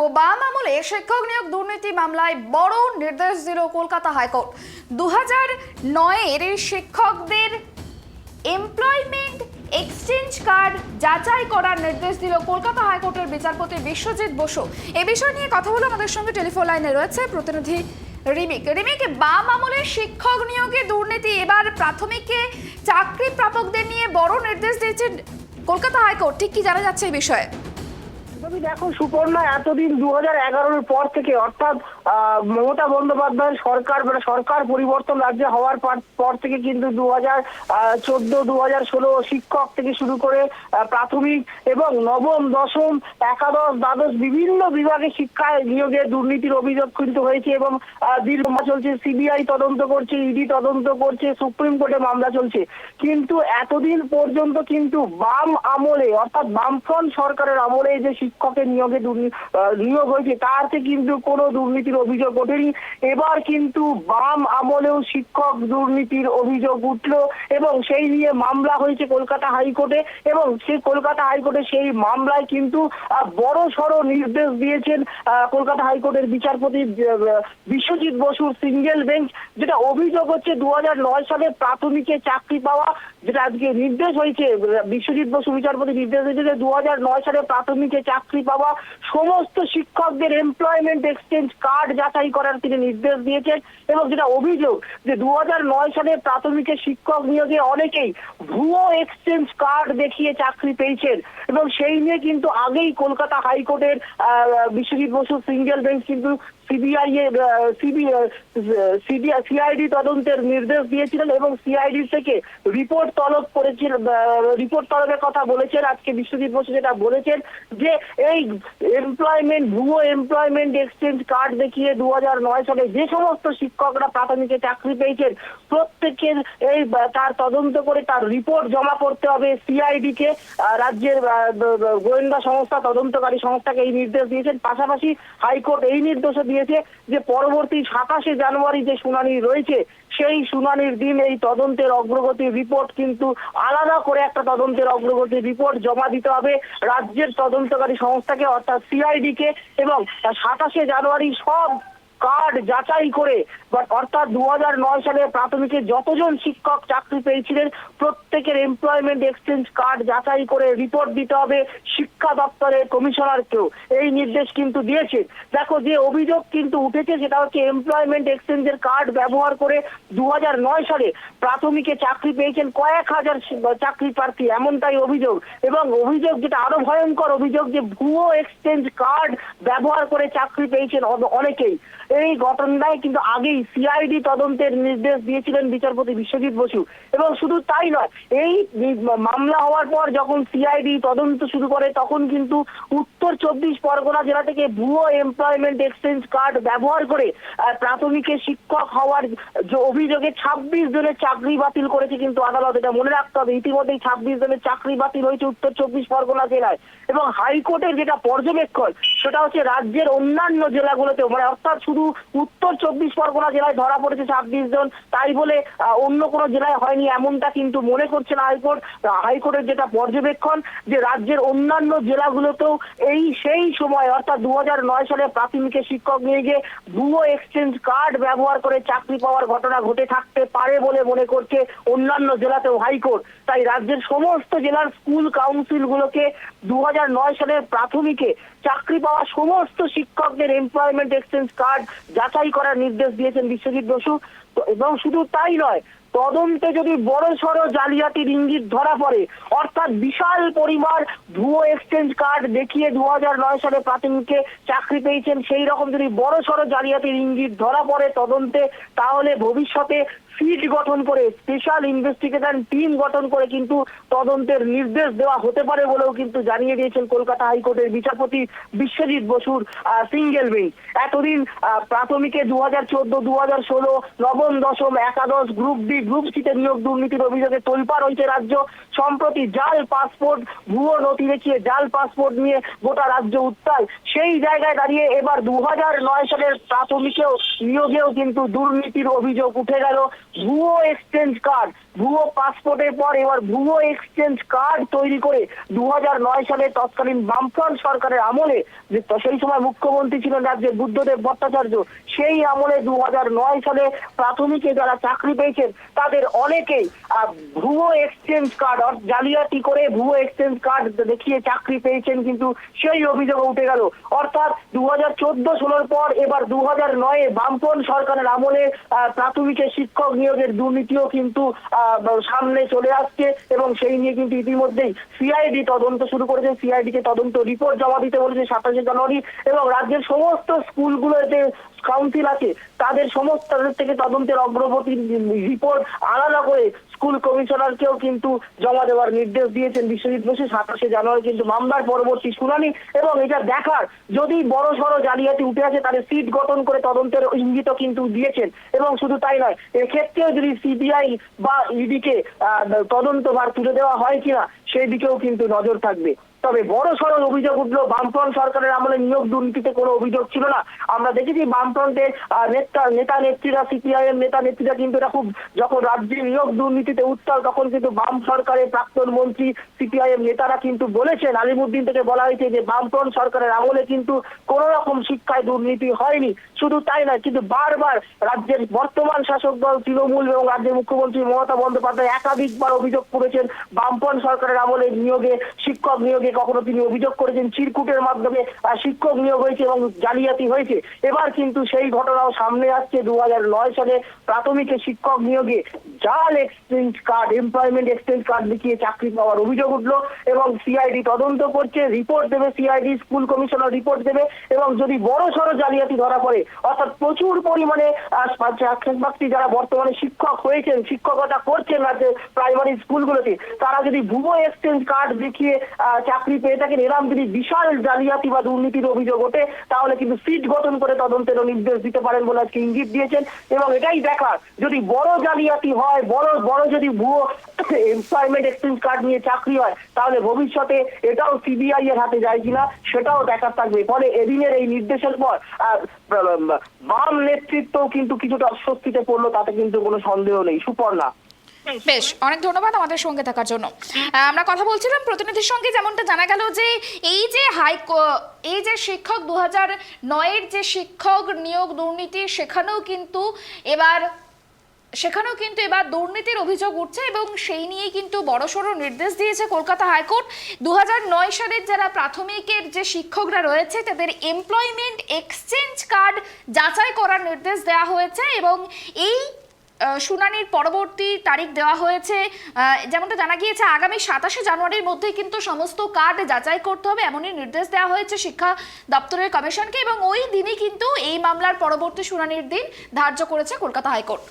বাম আমলে শিক্ষক নিয়োগ দুর্নীতি মামলায় বড় নির্দেশ দিল কলকাতা হাইকোর্ট। দু হাজার নয়ের শিক্ষকদের এমপ্লয়মেন্ট এক্সচেঞ্জ কার্ড যাচাই করার নির্দেশ দিল কলকাতা হাইকোর্টের বিচারপতি বিশ্বজিৎ বসু। এ বিষয় নিয়ে কথা বলে আমাদের সঙ্গে টেলিফোন লাইনে রয়েছে প্রতিনিধি রিমিক। রিমিক, বাম আমলের শিক্ষক নিয়োগে দুর্নীতি, এবার প্রাথমিকে চাকরি প্রাপকদের নিয়ে বড় নির্দেশ দিয়েছে কলকাতা হাইকোর্ট। ঠিক কি জানা যাচ্ছে এই বিষয়ে? তুমি দেখো, সুপর্ণা এতদিন দু হাজার এগারোর পর থেকে অর্থাৎ মমতা বন্দ্যোপাধ্যায়ের সরকার মানে সরকার পরিবর্তন রাজ্যে হওয়ার পর- থেকে কিন্তু দু হাজার চোদ্দ, দু হাজার ষোলো শিক্ষক থেকে শুরু করে প্রাথমিক এবং নবম, দশম, একাদশ, দ্বাদশ বিভিন্ন বিভাগে শিক্ষায় নিয়োগে দুর্নীতির অভিযোগ কিন্তু হয়েছে এবং দীর্ঘ চলছে, সিবিআই তদন্ত করছে, ইডি তদন্ত করছে, সুপ্রিম কোর্টে মামলা চলছে। কিন্তু এতদিন পর্যন্ত কিন্তু বাম আমলে, অর্থাৎ বামফ্রন্ট সরকারের আমলে যে শিক্ষকের নিয়োগে নিয়োগ হয়েছে, তাতে কিন্তু কোনো দুর্নীতির অভিযোগ ওঠেনি। এবার কিন্তু বাম আমলেও শিক্ষক দুর্নীতির অভিযোগ উঠল এবং সেই নিয়ে মামলা হয়েছে কলকাতা হাইকোর্টে এবং সেই কলকাতা হাইকোর্টে সেই মামলায় কিন্তু বড় সড়ো নির্দেশ দিয়েছেন কলকাতা হাইকোর্টের বিচারপতি বিশ্বজিৎ বসুর সিঙ্গেল বেঞ্চ, যেটা অভিযোগ হচ্ছে দু হাজার নয় সালে প্রাথমিকে চাকরি পাওয়া, যেটা আজকে নির্দেশ হয়েছে বিশ্বজিৎ বসু বিচারপতি নির্দেশ হয়েছে যে দু হাজার নয় সালে প্রাথমিকে চাকরি পাওয়া সমস্ত শিক্ষকদের এমপ্লয়মেন্ট এক্সচেঞ্জ কার্ড যাচাই করার তিনি নির্দেশ দিয়েছেন এবং যেটা অভিযোগ যে দু হাজার নয় সালে প্রাথমিকে শিক্ষক নিয়োগে অনেকেই ভুয়ো এক্সচেঞ্জ কার্ড দেখিয়ে চাকরি পেয়েছেন এবং সেই নিয়ে কিন্তু আগেই কলকাতা হাইকোর্টের বিশ্বজিৎ বসু সিঙ্গেল বেঞ্চ কিন্তু সিবিআই এর সিবিআই সিআইডি তদন্তের নির্দেশ দিয়েছিলেন এবং সিআইডি থেকে রিপোর্ট তলব করেছিল রিপোর্ট তলবের কথা বলেছেন, আজকে বিশ্বজিৎ বসু যেটা বলেছেন যে এই এমপ্লয়মেন্ট ভুয়ো এমপ্লয়মেন্ট এক্সচেঞ্জ কার্ড দেখিয়ে দু হাজার নয় সালে যে সমস্ত শিক্ষকরা প্রাথমিকে চাকরি পেয়েছেন, প্রত্যেকের এই তার তদন্ত করে তার রিপোর্ট জমা করতে হবে সিআইডি কে রাজ্যের গোয়েন্দা সংস্থা, তদন্তকারী সংস্থাকে এই নির্দেশ দিয়েছেন। পাশাপাশি হাইকোর্ট এই নির্দেশও দিয়েছে যে পরবর্তী সাতাশে জানুয়ারি যে শুনানি রয়েছে, সেই শুনানির দিন এই তদন্তের অগ্রগতির রিপোর্ট কিন্তু আলাদা করে একটা তদন্তের অগ্রগতির রিপোর্ট জমা দিতে হবে রাজ্যের তদন্তকারী সংস্থাকে, অর্থাৎ সিআইডি কে এবং সাতাশে জানুয়ারি সব কার্ড যাচাই করে অর্থাৎ দু হাজার নয় সালে প্রাথমিকে যতজন শিক্ষক চাকরি পেয়েছিলেন, প্রত্যেকের এমপ্লয়মেন্ট এক্সচেঞ্জ কার্ড যাচাই করে রিপোর্ট দিতে হবে শিক্ষা দপ্তরের কমিশনারকেও। এই নির্দেশ কিন্তু দিয়েছে। দেখো, যে অভিযোগ কিন্তু উঠেছে সেটা হচ্ছে এমপ্লয়মেন্ট এক্সচেঞ্জের কার্ড ব্যবহার করে দু হাজার নয় সালে প্রাথমিকে চাকরি পেয়েছেন কয়েক হাজার চাকরি প্রার্থী, এমনটাই অভিযোগ। এবং অভিযোগ যেটা আরও ভয়ঙ্কর অভিযোগ যে ভুয়ো এক্সচেঞ্জ কার্ড ব্যবহার করে চাকরি পেয়েছেন অনেকেই। এই ঘটনায় কিন্তু আগেই সিআইডি তদন্তের নির্দেশ দিয়েছিলেন বিচারপতি বিশ্বজিৎ বসু। এবং শুধু তাই নয়, এই মামলা হওয়ার পর যখন সিআইডি তদন্ত শুরু করে, তখন কিন্তু উত্তর চব্বিশ পরগনা জেলা থেকে ভুয়ো এমপ্লয়মেন্ট এক্সচেঞ্জ কার্ড ব্যবহার করে প্রাথমিকে শিক্ষক হওয়ার অভিযোগে ছাব্বিশ জনের চাকরি বাতিল করেছে কিন্তু আদালত এটা মনে রাখতে হবে, ইতিমধ্যেই ছাব্বিশ জনের চাকরি বাতিল হয়েছে উত্তর চব্বিশ পরগনা জেলায়। এবং হাইকোর্টের যেটা পর্যবেক্ষণ, সেটা হচ্ছে রাজ্যের অন্যান্য জেলাগুলোতেও মানে অর্থাৎ শুধু উত্তর চব্বিশ পরগনা জেলায় ধরা পড়েছে ছাব্বিশ জন। তাই বলে অন্য কোনো জেলায় হয়নি এমনটা কিন্তু মনে করছে না হাইকোর্ট। হাইকোর্টের যেটা পর্যবেক্ষণ, যে রাজ্যের অন্যান্য জেলাগুলোতেও এই সেই সময়, অর্থাৎ দু হাজার নয় সালে প্রাথমিকে শিক্ষক নিয়ে গিয়ে ভুয়ো এক্সচেঞ্জ কার্ড ব্যবহার করে চাকরি পাওয়ার ঘটনা ঘটে থাকতে পারে বলে মনে করছে অন্যান্য জেলাতেও হাইকোর্ট। তাই রাজ্যের সমস্ত জেলার স্কুল কাউন্সিল গুলোকে দু হাজার নয় সালের প্রাথমিকে চাকরি পাওয়া সমস্ত শিক্ষকদের এমপ্লয়মেন্ট এক্সচেঞ্জ কার্ড যাচাই করার নির্দেশ দিয়েছেন বিশ্বজিৎ বসু। এবং শুধু তাই নয়, তদন্তে যদি বড় সড় জালিয়াতির ইঙ্গিত ধরা পড়ে, অর্থাৎ বিশাল পরিমাণ ভুয়ো এক্সচেঞ্জ কার্ড দেখিয়ে দু নয় সালে প্রাথমিকে চাকরি পেয়েছেন সেই রকম যদি বড় সড় জালিয়াতির ইঙ্গিত ধরা পড়ে তদন্তে, তাহলে ভবিষ্যতে সিট গঠন করে স্পেশাল ইনভেস্টিগেশন টিম গঠন করে কিন্তু তদন্তের নির্দেশ দেওয়া হতে পারে বলেও কিন্তু জানিয়ে দিয়েছেন কলকাতা হাইকোর্টের বিচারপতি বিশ্বজিৎ বসুর সিঙ্গেল বেঞ্চ এতদিন প্রাথমিকে দু হাজার চোদ্দ দু হাজার ষোলো, নবম, দশম, একাদশ গ্রুপ ডি গ্রুপ সিতে নিয়োগ দুর্নীতির অভিযোগে তোলপাড় হয়েছে রাজ্য। সম্প্রতি জাল পাসপোর্ট ভুয়ো নথি দেখিয়ে জাল পাসপোর্ট নিয়ে গোটা রাজ্য উত্তাল। সেই জায়গায় দাঁড়িয়ে এবার দু হাজার নয় সালের প্রাথমিকেও নিয়োগেও কিন্তু দুর্নীতির অভিযোগ উঠে গেল। ভুয়ো এক্সচেঞ্জ কার্ড ভুয়ো পাসপোর্টের পর এবার ভুয়ো এক্সচেঞ্জ কার্ড তৈরি করে দু হাজার নয় সালে তৎকালীন বামফ্রন্ট সরকারের আমলে যে সেই সময় মুখ্যমন্ত্রী ছিলেন রাজ্যের বুদ্ধদেব ভট্টাচার্য সেই আমলে দু হাজার নয় সালে প্রাথমিকে যারা চাকরি পেয়েছেন তাদের অনেকেই ভুয়ো এক্সচেঞ্জ কার্ড জালিয়াতি করে ভুয়ো এক্সচেঞ্জ কার্ড দেখিয়ে চাকরি পেয়েছেন কিন্তু সেই অভিযোগ উঠে গেল। অর্থাৎ দু হাজার চোদ্দ ষোলোর পর এবার দু হাজার নয়ে বামপন সরকারের আমলে আহ, প্রাথমিকে শিক্ষক নিয়োগের দুর্নীতিও কিন্তু সামনে চলে আসছে এবং সেই নিয়ে কিন্তু ইতিমধ্যেই সিআইডি তদন্ত শুরু করেছে। সিআইডি কে তদন্ত রিপোর্ট জমা দিতে বলেছে সাতাশে জানুয়ারি এবং রাজ্যের সমস্ত স্কুলগুলোতে কাউন্সিল আছে, তাদের সমস্ত থেকে তদন্তের অগ্রগতি রিপোর্ট আলাদা করে স্কুল কমিশনারকেও কিন্তু জমা দেওয়ার নির্দেশ দিয়েছেন বিশ্বজিৎ বসু। সাতাশে জানুয়ারি কিন্তু মামলার পরবর্তী শুনানি এবং এটা দেখার যদি বড় সড়ো জালিয়াতি উঠে আসে তাদের সিট গঠন করে তদন্তের ইঙ্গিতও কিন্তু দিয়েছেন এবং শুধু তাই নয়, এক্ষেত্রেও যদি সিবিআই বা ইডিকে তদন্তভার তুলে দেওয়া হয় কিনা, সেই দিকেও কিন্তু নজর থাকবে। তবে বড় সড়ো অভিযোগ উঠল, বামফ্রন্ট সরকারের আমলে নিয়োগ দুর্নীতিতে কোনো অভিযোগ ছিল না। আমরা দেখেছি বামফ্রন্টের নেতা নেতা নেত্রীরা, সিপিআইএম নেতা নেত্রীরা কিন্তু এটা খুব যখন রাজ্যে নিয়োগ দুর্নীতিতে উত্তাল, তখন কিন্তু বাম সরকারের প্রাক্তন মন্ত্রী, সিপিআইএম নেতারা কিন্তু বলেছেন, আলিমুদ্দিন থেকে বলা হয়েছে যে বামফ্রন্ট সরকারের আমলে কিন্তু কোন রকম শিক্ষায় দুর্নীতি হয়নি। শুধু তাই নয়, কিন্তু বারবার রাজ্যের বর্তমান শাসক দল তৃণমূল এবং রাজ্যের মুখ্যমন্ত্রী মমতা বন্দ্যোপাধ্যায় একাধিকবার অভিযোগ করেছেন বামপন সরকারের আমলে নিয়োগে, শিক্ষক নিয়োগে কখনো তিনি অভিযোগ করেছেন চিরকুটের মাধ্যমে শিক্ষক নিয়োগ হয়েছে এবং জালিয়াতি হয়েছে। এবার কিন্তু সেই ঘটনাও সামনে আসছে দু হাজার নয় সালে প্রাথমিকে শিক্ষক নিয়োগে। জাল exchange card employment exchange card দেখিয়ে চাকরি পাওয়ার অভিযোগ উঠল এবং সিআইডি তদন্ত করছে রিপোর্ট দেবে সিআইডি স্কুল কমিশনার রিপোর্ট দেবে এবং যদি বড় সড়ো জালিয়াতি ধরা পড়ে অর্থাৎ প্রচুর পরিমাণে চাকরি যারা বর্তমানে শিক্ষক হয়েছেন শিক্ষকতা করছেন রাজ্যে প্রাইমারি স্কুলগুলোতে তারা যদি ভুয়ো এক্সচেঞ্জ কার্ড দেখিয়ে আহ, চাকরি পেয়ে থাকেন এরম যদি বিশাল জালিয়াতি বা দুর্নীতির অভিযোগ ওঠে, তাহলে কিন্তু সিট গঠন করে তদন্তেরও নির্দেশ দিতে পারেন বলে আজকে ইঙ্গিত দিয়েছেন। এবং এটাই দেখার যদি বড় জালিয়াতি হয়, বড় বড় যদি ভুয়ো এমপ্লয়মেন্ট এক্সচেঞ্জ কার্ড নিয়ে চাকরি হয়, তাহলে ভবিষ্যতে এটাও সিবিআই এর হাতে যায় কিনা, সেটাও দেখার থাকবে। ফলে এদিনের এই নির্দেশের পর বাম নেতৃত্ব কিন্তু কিছুটা অস্বস্তিতে পড়ল, তাতে কিন্তু কোনো সন্দেহ নেই। সুপর্ণা? বেশ, অনেক ধন্যবাদ আমাদের সঙ্গে থাকার জন্য। আমরা কথা বলছিলাম প্রতিনিধির সঙ্গে, যেমনটা জানা গেল যে এই যে হাই এই যে শিক্ষক দু হাজার নয়ের যে শিক্ষক নিয়োগ দুর্নীতি, সেখানেও কিন্তু এবার, সেখানেও কিন্তু এবার দুর্নীতির অভিযোগ উঠছে এবং সেই নিয়ে কিন্তু বড়সড় নির্দেশ দিয়েছে কলকাতা হাইকোর্ট। দু নয় সালের যারা প্রাথমিকের যে শিক্ষকরা রয়েছে, তাদের এমপ্লয়মেন্ট এক্সচেঞ্জ কার্ড যাচাই করার নির্দেশ দেওয়া হয়েছে এবং এই শুনানির পরবর্তী তারিখ দেওয়া হয়েছে। যেমনটা জানা গিয়েছে, আগামী সাতাশে জানুয়ারির মধ্যে কিন্তু সমস্ত কার্ড যাচাই করতে হবে এমনই নির্দেশ দেওয়া হয়েছে শিক্ষা দপ্তরের কমিশনকে এবং ওই দিনই কিন্তু এই মামলার পরবর্তী শুনানির দিন ধার্য করেছে কলকাতা হাইকোর্ট।